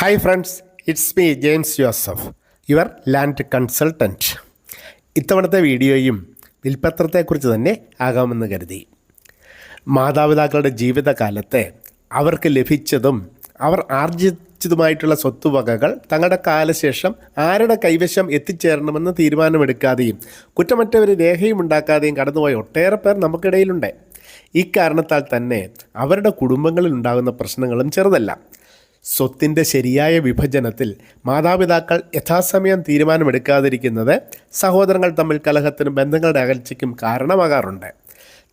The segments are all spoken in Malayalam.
Hi friends it's me James Joseph your land consultant ഇത്തവണത്തെ വീഡിയോയും വിൽപ്പത്രത്തെക്കുറിച്ച് തന്നെ ആകാമെന്ന് കരുതി. മാതാപിതാക്കളുടെ ജീവിതകാലത്തെ അവർക്ക് ലഭിച്ചതും അവർ ആർജിച്ചതുമായിട്ടുള്ള സ്വത്തുവകകൾ തങ്ങളുടെ കാലശേഷം ആരുടെ കൈവശം എത്തിച്ചേരണമെന്ന് തീരുമാനമെടുക്കാതെയും കുറ്റമറ്റവർ രേഖയും ഉണ്ടാക്കാതെയും കടന്നുപോയ ഒട്ടേറെ പേർ നമുക്കിടയിലുണ്ട്. ഇക്കാരണത്താൽ തന്നെ അവരുടെ കുടുംബങ്ങളിൽ ഉണ്ടാകുന്ന പ്രശ്നങ്ങളും ചെറുതല്ല. സ്വത്തിന്റെ ശരിയായ വിഭജനത്തിൽ മാതാപിതാക്കൾ യഥാസമയം തീരുമാനമെടുക്കാതിരിക്കുന്നത് സഹോദരങ്ങൾ തമ്മിൽ കലഹത്തിനും ബന്ധങ്ങളുടെ അകൽച്ചയ്ക്കും കാരണമാകാറുണ്ട്.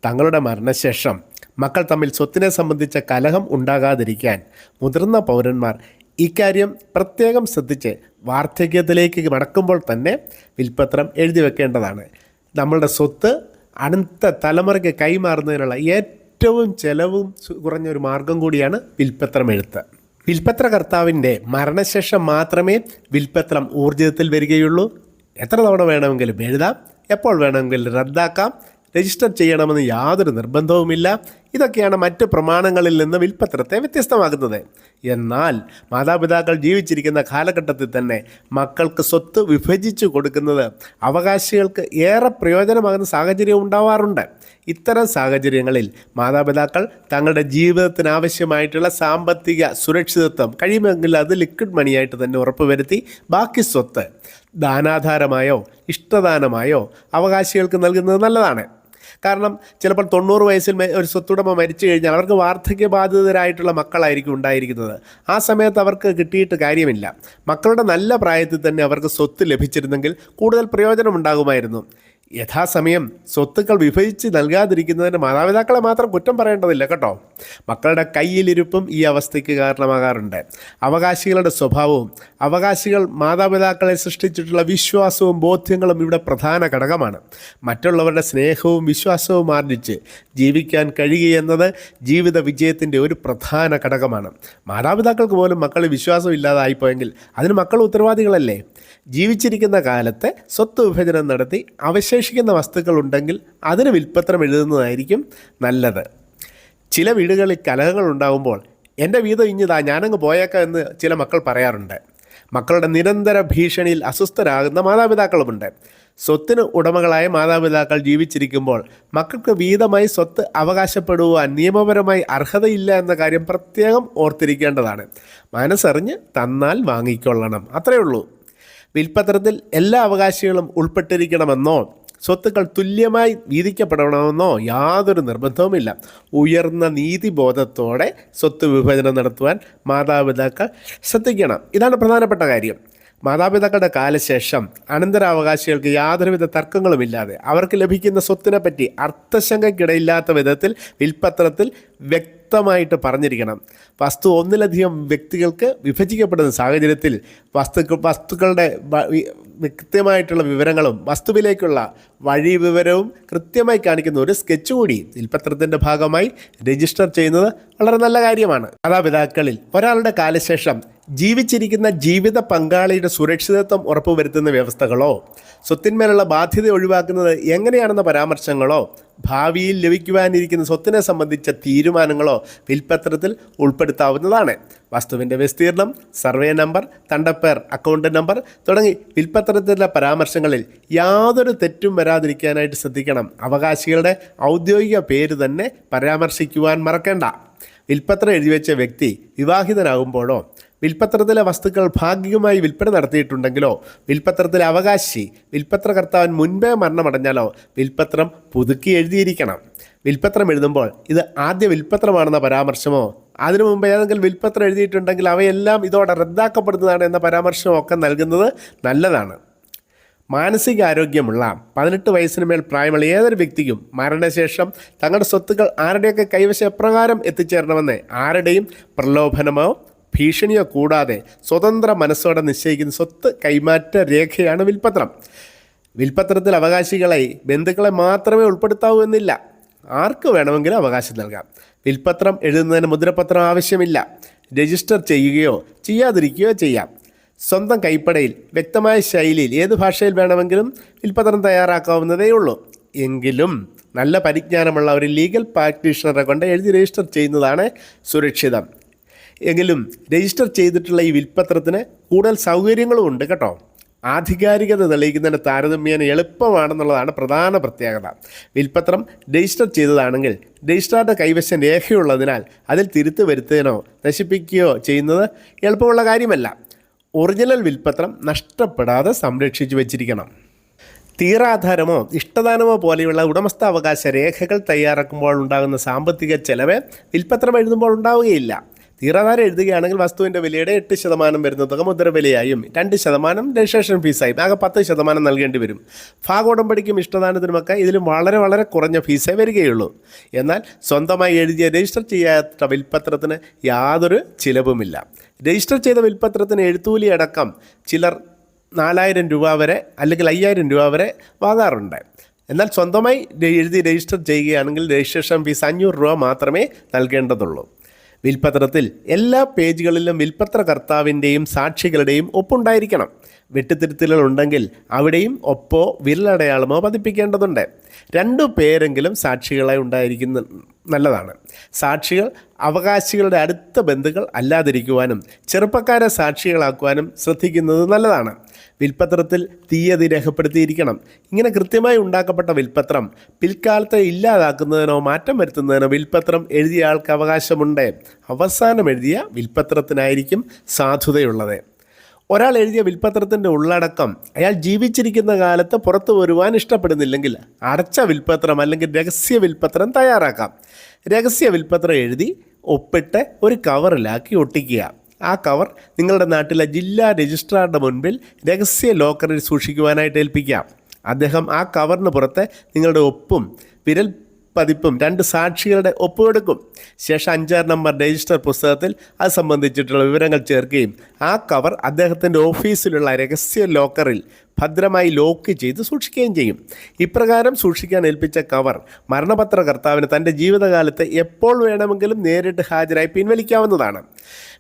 തങ്ങളുടെ മരണശേഷം മക്കൾ തമ്മിൽ സ്വത്തിനെ സംബന്ധിച്ച കലഹം ഉണ്ടാകാതിരിക്കാൻ മുതിർന്ന പൗരന്മാർ ഇക്കാര്യം പ്രത്യേകം ശ്രദ്ധിച്ച് വാർദ്ധക്യത്തിലേക്ക് മടക്കുമ്പോൾ തന്നെ വിൽപ്പത്രം എഴുതി വെക്കേണ്ടതാണ്. നമ്മളുടെ സ്വത്ത് അടുത്ത തലമുറയ്ക്ക് കൈമാറുന്നതിനുള്ള ഏറ്റവും ചെലവും കുറഞ്ഞ ഒരു മാർഗം കൂടിയാണ് വിൽപ്പത്രം എഴുത്ത്. വിൽപ്പത്രകർത്താവിന്റെ മരണശേഷം മാത്രമേ വിൽപ്പത്രം ഊർജിതത്തിൽ വരികയുള്ളൂ. എത്ര തവണ വേണമെങ്കിലും എഴുതാം. എപ്പോൾ വേണമെങ്കിലും റദ്ദാക്കാം. രജിസ്റ്റർ ചെയ്യണമെന്ന് യാതൊരു നിർബന്ധവുമില്ല. ഇതൊക്കെയാണ് മറ്റ് പ്രമാണങ്ങളിൽ നിന്ന് വിൽപ്പത്രത്തെ വ്യത്യസ്തമാക്കുന്നത്. എന്നാൽ മാതാപിതാക്കൾ ജീവിച്ചിരിക്കുന്ന കാലഘട്ടത്തിൽ തന്നെ മക്കൾക്ക് സ്വത്ത് വിഭജിച്ചു കൊടുക്കുന്നത് അവകാശികൾക്ക് ഏറെ പ്രയോജനമാകുന്ന സാഹചര്യം ഉണ്ടാവാറുണ്ട്. ഇത്തരം സാഹചര്യങ്ങളിൽ മാതാപിതാക്കൾ തങ്ങളുടെ ജീവിതത്തിനാവശ്യമായിട്ടുള്ള സാമ്പത്തിക സുരക്ഷിതത്വം കഴിയുമെങ്കിൽ അത് ലിക്വിഡ് മണിയായിട്ട് തന്നെ ഉറപ്പുവരുത്തി ബാക്കി സ്വത്ത് ദാനാധാരമായോ ഇഷ്ടദാനമായോ അവകാശികൾക്ക് നൽകുന്നത് നല്ലതാണ്. കാരണം ചിലപ്പോൾ തൊണ്ണൂറ് വയസ്സിൽ ഒരു സ്വത്തുടമ മരിച്ചു കഴിഞ്ഞാൽ അവർക്ക് വാർദ്ധക്യ ബാധിതരായിട്ടുള്ള മക്കളായിരിക്കും ഉണ്ടായിരിക്കുന്നത്. ആ സമയത്ത് അവർക്ക് കിട്ടിയിട്ട് കാര്യമില്ല. മക്കളുടെ നല്ല പ്രായത്തിൽ തന്നെ അവർക്ക് സ്വത്ത് ലഭിച്ചിരുന്നെങ്കിൽ കൂടുതൽ പ്രയോജനം ഉണ്ടാകുമായിരുന്നു യഥാസമയം സ്വത്തുക്കൾ വിഭജിച്ച് നൽകാതിരിക്കുന്നതിന് മാതാപിതാക്കളെ മാത്രം കുറ്റം പറയേണ്ടതില്ല കേട്ടോ. മക്കളുടെ കയ്യിലിരുപ്പും ഈ അവസ്ഥയ്ക്ക് കാരണമാകാറുണ്ട്. അവകാശികളുടെ സ്വഭാവവും അവകാശികൾ മാതാപിതാക്കളെ സൃഷ്ടിച്ചിട്ടുള്ള വിശ്വാസവും ബോധ്യങ്ങളും ഇവിടെ പ്രധാന ഘടകമാണ്. മറ്റുള്ളവരുടെ സ്നേഹവും വിശ്വാസവും ആർജിച്ച് ജീവിക്കാൻ കഴിയുകയെന്നത് ജീവിത വിജയത്തിന്റെ ഒരു പ്രധാന ഘടകമാണ്. മാതാപിതാക്കൾക്ക് പോലും മക്കളിൽ വിശ്വാസം ഇല്ലാതായിപ്പോയെങ്കിൽ അതിന് മക്കൾ ഉത്തരവാദികളല്ലേ? ജീവിച്ചിരിക്കുന്ന കാലത്തെ സ്വത്ത് വിഭജനം നടത്തി അവശേഷിക്കുന്ന വസ്തുക്കൾ ഉണ്ടെങ്കിൽ അതിന് വിൽപ്പത്രം എഴുതുന്നതായിരിക്കും നല്ലത്. ചില വീടുകളിൽ കലഹങ്ങൾ ഉണ്ടാകുമ്പോൾ എന്റെ വീതം ഇഞ്ഞതാ ഞാനങ്ങ് പോയേക്കാം എന്ന് ചില മക്കൾ പറയാറുണ്ട്. മക്കളുടെ നിരന്തര ഭീഷണിയിൽ അസ്വസ്ഥരാകുന്ന മാതാപിതാക്കളുമുണ്ട്. സ്വത്തിന് ഉടമകളായ മാതാപിതാക്കൾ ജീവിച്ചിരിക്കുമ്പോൾ മക്കൾക്ക് വീതമായി സ്വത്ത് അവകാശപ്പെടുവാൻ നിയമപരമായി അർഹതയില്ല എന്ന കാര്യം പ്രത്യേകം ഓർത്തിരിക്കേണ്ടതാണ്. മനസ്സറിഞ്ഞ് തന്നാൽ വാങ്ങിക്കൊള്ളണം. അത്രയേ ഉള്ളൂ. വിൽപ്പത്രത്തിൽ എല്ലാ അവകാശികളും ഉൾപ്പെട്ടിരിക്കണമെന്നോ സ്വത്തുക്കൾ തുല്യമായി വീതിക്കപ്പെടണമെന്നോ യാതൊരു നിർബന്ധവുമില്ല. ഉയർന്ന നീതിബോധത്തോടെ സ്വത്ത് വിഭജനം നടത്തുവാൻ മാതാപിതാക്കൾ ശ്രദ്ധിക്കണം. ഇതാണ് പ്രധാനപ്പെട്ട കാര്യം. മാതാപിതാക്കളുടെ കാലശേഷം അനന്തരാവകാശികൾക്ക് യാതൊരുവിധ തർക്കങ്ങളുമില്ലാതെ അവർക്ക് ലഭിക്കുന്ന സ്വത്തിനെപ്പറ്റി അർത്ഥശങ്കയ്ക്കിടയില്ലാത്ത വിധത്തിൽ വിൽപ്പത്രത്തിൽ വ്യക്തമായിട്ട് പറഞ്ഞിരിക്കണം. വസ്തു ഒന്നിലധികം വ്യക്തികൾക്ക് വിഭജിക്കപ്പെടുന്ന സാഹചര്യത്തിൽ വസ്തുക്കൾ വസ്തുക്കളുടെ വ്യക്തമായിട്ടുള്ള വിവരങ്ങളും വസ്തുവിലേക്കുള്ള വഴി വിവരവും കൃത്യമായി കാണിക്കുന്ന ഒരു സ്കെച്ച് കൂടി വിൽപ്പത്രത്തിന്റെ ഭാഗമായി രജിസ്റ്റർ ചെയ്യുന്നത് വളരെ നല്ല കാര്യമാണ്. മാതാപിതാക്കളിൽ ഒരാളുടെ കാലശേഷം ജീവിച്ചിരിക്കുന്ന ജീവിത പങ്കാളിയുടെ സുരക്ഷിതത്വം ഉറപ്പുവരുത്തുന്ന വ്യവസ്ഥകളോ സ്വത്തിന്മേലുള്ള ബാധ്യത ഒഴിവാക്കുന്നത് എങ്ങനെയാണെന്ന പരാമർശങ്ങളോ ഭാവിയിൽ ലഭിക്കുവാനിരിക്കുന്ന സ്വത്തിനെ സംബന്ധിച്ച തീരുമാനങ്ങളോ വിൽപ്പത്രത്തിൽ ഉൾപ്പെടുത്താവുന്നതാണ്. വസ്തുവിന്റെ വിസ്തീർണം സർവേ നമ്പർ തണ്ടപ്പേർ അക്കൗണ്ട് നമ്പർ തുടങ്ങി വിൽപ്പത്രത്തിലെ പരാമർശങ്ങളിൽ യാതൊരു തെറ്റും വരാതിരിക്കാനായിട്ട് ശ്രദ്ധിക്കണം. അവകാശികളുടെ ഔദ്യോഗിക പേര് തന്നെ പരാമർശിക്കുവാൻ മറക്കേണ്ട. വിൽപ്പത്രം എഴുതിവെച്ച വ്യക്തി വിവാഹിതനാകുമ്പോഴോ വിൽപ്പത്രത്തിലെ വസ്തുക്കൾ ഭാഗികമായി വിൽപ്പന നടത്തിയിട്ടുണ്ടെങ്കിലോ വിൽപ്പത്രത്തിലെ അവകാശി വിൽപ്പത്രകർത്താവൻ മുൻപേ മരണമടഞ്ഞാലോ വിൽപ്പത്രം പുതുക്കി എഴുതിയിരിക്കണം. വിൽപ്പത്രം എഴുതുമ്പോൾ ഇത് ആദ്യ വിൽപ്പത്രമാണെന്ന പരാമർശമോ അതിനു മുമ്പ് ഏതെങ്കിലും വിൽപ്പത്രം എഴുതിയിട്ടുണ്ടെങ്കിൽ അവയെല്ലാം ഇതോടെ റദ്ദാക്കപ്പെടുന്നതാണ് എന്ന പരാമർശമോ ഒക്കെ നൽകുന്നത് നല്ലതാണ്. മാനസികാരോഗ്യമുള്ള പതിനെട്ട് വയസ്സിന് മേൽ പ്രായമുള്ള ഏതൊരു വ്യക്തിക്കും മരണശേഷം തങ്ങളുടെ സ്വത്തുക്കൾ ആരുടെയൊക്കെ കൈവശം എപ്രകാരം എത്തിച്ചേരണമെന്ന് ആരുടെയും പ്രലോഭനമോ ഭീഷണിയോ കൂടാതെ സ്വതന്ത്ര മനസ്സോടെ നിശ്ചയിക്കുന്ന സ്വത്ത് കൈമാറ്റ രേഖയാണ് വിൽപ്പത്രം വിൽപ്പത്രത്തിൽ അവകാശികളെ ബന്ധുക്കളെ മാത്രമേ ഉൾപ്പെടുത്താവൂ എന്നില്ല. ആർക്ക് വേണമെങ്കിലും അവകാശം നൽകാം. വിൽപ്പത്രം എഴുതുന്നതിന് മുദ്രപത്രം ആവശ്യമില്ല. രജിസ്റ്റർ ചെയ്യുകയോ ചെയ്യാതിരിക്കുകയോ ചെയ്യാം. സ്വന്തം കൈപ്പടയിൽ വ്യക്തമായ ശൈലിയിൽ ഏത് ഭാഷയിൽ വേണമെങ്കിലും വിൽപ്പത്രം തയ്യാറാക്കാവുന്നതേ ഉള്ളൂ. എങ്കിലും നല്ല പരിജ്ഞാനമുള്ള ഒരു ലീഗൽ പ്രാക്ടീഷണറെ കൊണ്ട് എഴുതി രജിസ്റ്റർ ചെയ്യുന്നതാണ് സുരക്ഷിതം. എങ്കിലും രജിസ്റ്റർ ചെയ്തിട്ടുള്ള ഈ വിൽപ്പത്രത്തിന് കൂടുതൽ സൗകര്യങ്ങളും ഉണ്ട് കേട്ടോ. ആധികാരികത തെളിയിക്കുന്നതിന് താരതമ്യേന എളുപ്പമാണെന്നുള്ളതാണ് പ്രധാന പ്രത്യേകത. വിൽപ്പത്രം രജിസ്റ്റർ ചെയ്തതാണെങ്കിൽ രജിസ്ട്രാറുടെ കൈവശം രേഖയുള്ളതിനാൽ അതിൽ തിരുത്തു വരുത്തുകയോ നശിപ്പിക്കുകയോ ചെയ്യുന്നത് എളുപ്പമുള്ള കാര്യമല്ല. ഒറിജിനൽ വിൽപ്പത്രം നഷ്ടപ്പെടാതെ സംരക്ഷിച്ചു വച്ചിരിക്കണം. തീരാധാരമോ ഇഷ്ടദാനമോ പോലെയുള്ള ഉടമസ്ഥാവകാശ രേഖകൾ തയ്യാറാക്കുമ്പോൾ ഉണ്ടാകുന്ന സാമ്പത്തിക ചെലവ് വിൽപ്പത്രം എഴുതുമ്പോൾ ഉണ്ടാവുകയില്ല. തീരാധാരം എഴുതുകയാണെങ്കിൽ വസ്തുവിന്റെ വിലയുടെ എട്ട് ശതമാനം വരുന്ന തുക മുദ്രവിലയായും രണ്ട് ശതമാനം രജിസ്ട്രേഷൻ ഫീസായും. ആകെ പത്ത് ശതമാനം നൽകേണ്ടി വരും. ഭാഗോടമ്പടിക്കും ഇഷ്ടദാനത്തിനുമൊക്കെ ഇതിലും വളരെ വളരെ കുറഞ്ഞ ഫീസേ വരികയുള്ളൂ. എന്നാൽ സ്വന്തമായി എഴുതിയ രജിസ്റ്റർ ചെയ്യാത്ത വിൽപ്പത്രത്തിന് യാതൊരു ചിലവുമില്ല. രജിസ്റ്റർ ചെയ്ത വിൽപ്പത്രത്തിന് എഴുത്തൂലി അടക്കം ചിലർ നാലായിരം രൂപ വരെ അല്ലെങ്കിൽ അയ്യായിരം രൂപ വരെ വാങ്ങാറുണ്ട്. എന്നാൽ സ്വന്തമായി എഴുതി രജിസ്റ്റർ ചെയ്യുകയാണെങ്കിൽ രജിസ്ട്രേഷൻ ഫീസ് അഞ്ഞൂറ് രൂപ മാത്രമേ നൽകേണ്ടതുള്ളൂ. വിൽപ്പത്രത്തിൽ എല്ലാ പേജുകളിലും വിൽപ്പത്ര കർത്താവിന്റെയും സാക്ഷികളുടെയും ഒപ്പുണ്ടായിരിക്കണം. വെട്ടിത്തിരുത്തലുകൾ ഉണ്ടെങ്കിൽ അവിടെയും ഒപ്പോ വിരലടയാളമോ പതിപ്പിക്കേണ്ടതുണ്ട്. രണ്ടു പേരെങ്കിലും സാക്ഷികളായി ഉണ്ടായിരിക്കുന്ന നല്ലതാണ്. സാക്ഷികൾ അവകാശികളുടെ അടുത്ത ബന്ധുക്കൾ അല്ലാതിരിക്കുവാനും ചെറുപ്പക്കാരെ സാക്ഷികളാക്കുവാനും ശ്രദ്ധിക്കുന്നത് നല്ലതാണ്. വിൽപ്പത്രത്തിൽ തീയതി രേഖപ്പെടുത്തിയിരിക്കണം. ഇങ്ങനെ കൃത്യമായി ഉണ്ടാക്കപ്പെട്ട വിൽപ്പത്രം പിൽക്കാലത്തെ ഇല്ലാതാക്കുന്നതിനോ മാറ്റം വരുത്തുന്നതിനോ വിൽപ്പത്രം എഴുതിയ ആൾക്ക് അവകാശമുണ്ട്. അവസാനം എഴുതിയ വിൽപ്പത്രത്തിനായിരിക്കും സാധുതയുള്ളത്. ഒരാൾ എഴുതിയ വിൽപ്പത്രത്തിന്റെ ഉള്ളടക്കം അയാൾ ജീവിച്ചിരിക്കുന്ന കാലത്ത് പുറത്തു വരുവാൻ ഇഷ്ടപ്പെടുന്നില്ലെങ്കിൽ അടച്ച വിൽപ്പത്രം അല്ലെങ്കിൽ രഹസ്യ വിൽപ്പത്രം തയ്യാറാക്കാം. രഹസ്യ വിൽപ്പത്രം എഴുതി ഒപ്പിട്ട് ഒരു കവറിലാക്കി ഒട്ടിക്കുക. ആ കവർ നിങ്ങളുടെ നാട്ടിലെ ജില്ലാ രജിസ്ട്രാറുടെ മുൻപിൽ രഹസ്യ ലോക്കറിൽ സൂക്ഷിക്കുവാനായിട്ട് ഏൽപ്പിക്കാം. അദ്ദേഹം ആ കവറിന് പുറത്ത് നിങ്ങളുടെ ഒപ്പും വിരൽ പതിപ്പും രണ്ട് സാക്ഷികളുടെ ഒപ്പുകൊടുക്കും. ശേഷം അഞ്ചാറ് നമ്പർ രജിസ്റ്റർ പുസ്തകത്തിൽ അത് സംബന്ധിച്ചിട്ടുള്ള വിവരങ്ങൾ ചേർക്കുകയും ആ കവർ അദ്ദേഹത്തിന്റെ ഓഫീസിലുള്ള രഹസ്യ ലോക്കറിൽ ഭദ്രമായി ലോക്ക് ചെയ്ത് സൂക്ഷിക്കുകയും ചെയ്യും. ഇപ്രകാരം സൂക്ഷിക്കാൻ ഏൽപ്പിച്ച കവർ മരണപത്ര കർത്താവിന് തന്റെ ജീവിതകാലത്ത് എപ്പോൾ വേണമെങ്കിലും നേരിട്ട് ഹാജരായി പിൻവലിക്കാവുന്നതാണ്.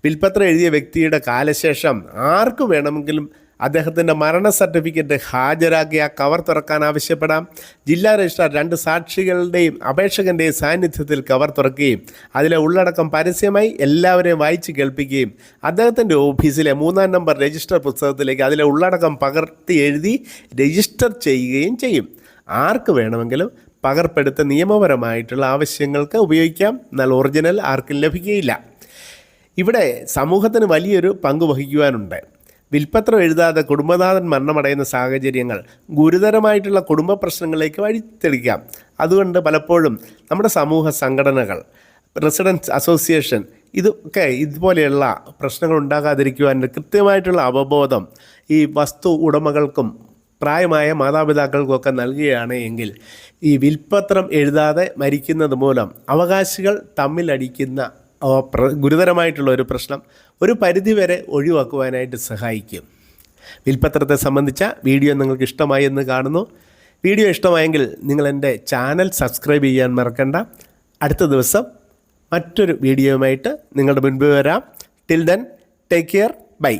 വിൽപ്പത്രം എഴുതിയ വ്യക്തിയുടെ കാലശേഷം ആർക്ക് വേണമെങ്കിലും അദ്ദേഹത്തിന്റെ മരണ സർട്ടിഫിക്കറ്റ് ഹാജരാക്കി ആ കവർ തുറക്കാൻ ആവശ്യപ്പെടാം. ജില്ലാ രജിസ്ട്രാർ രണ്ട് സാക്ഷികളുടെയും അപേക്ഷകന്റെയും സാന്നിധ്യത്തിൽ കവർ തുറക്കുകയും അതിലെ ഉള്ളടക്കം പരസ്യമായി എല്ലാവരെയും വായിച്ച് കേൾപ്പിക്കുകയും അദ്ദേഹത്തിന്റെ ഓഫീസിലെ മൂന്നാം നമ്പർ രജിസ്റ്റർ പുസ്തകത്തിലേക്ക് അതിലെ ഉള്ളടക്കം പകർത്തി എഴുതി രജിസ്റ്റർ ചെയ്യുകയും ചെയ്യും. ആർക്ക് വേണമെങ്കിലും പകർപ്പെടുത്ത നിയമപരമായിട്ടുള്ള ആവശ്യങ്ങൾക്ക് ഉപയോഗിക്കാം. എന്നാൽ ഒറിജിനൽ ആർക്കും ലഭിക്കുകയില്ല. ഇവിടെ സമൂഹത്തിന് വലിയൊരു പങ്ക് വഹിക്കുവാനുണ്ട്. വിൽപ്പത്രം എഴുതാതെ കുടുംബനാഥൻ മരണമടയുന്ന സാഹചര്യങ്ങൾ ഗുരുതരമായിട്ടുള്ള കുടുംബ പ്രശ്നങ്ങളിലേക്ക് വഴിത്തെളിക്കാം അതുകൊണ്ട് പലപ്പോഴും നമ്മുടെ സമൂഹ സംഘടനകൾ റെസിഡൻസ് അസോസിയേഷൻ ഇതൊക്കെ ഇതുപോലെയുള്ള പ്രശ്നങ്ങൾ ഉണ്ടാകാതിരിക്കുവാൻ കൃത്യമായിട്ടുള്ള അവബോധം ഈ വസ്തു ഉടമകൾക്കും പ്രായമായ മാതാപിതാക്കൾക്കൊക്കെ നൽകുകയാണ് എങ്കിൽ ഈ വിൽപ്പത്രം എഴുതാതെ മരിക്കുന്നത് മൂലം അവകാശികൾ തമ്മിലടിക്കുന്ന ഗുരുതരമായിട്ടുള്ള ഒരു പ്രശ്നം ഒരു പരിധിവരെ ഒഴിവാക്കുവാനായിട്ട് സഹായിക്കും. വിൽപ്പത്രത്തെ സംബന്ധിച്ച വീഡിയോ നിങ്ങൾക്ക് ഇഷ്ടമായി എന്ന് കാണുന്നു. വീഡിയോ ഇഷ്ടമായെങ്കിൽ നിങ്ങൾ എന്റെ ചാനൽ സബ്സ്ക്രൈബ് ചെയ്യാൻ മറക്കണ്ട. അടുത്ത ദിവസം മറ്റൊരു വീഡിയോയുമായിട്ട് നിങ്ങളുടെ മുൻപ് വരാം. Till then take care bye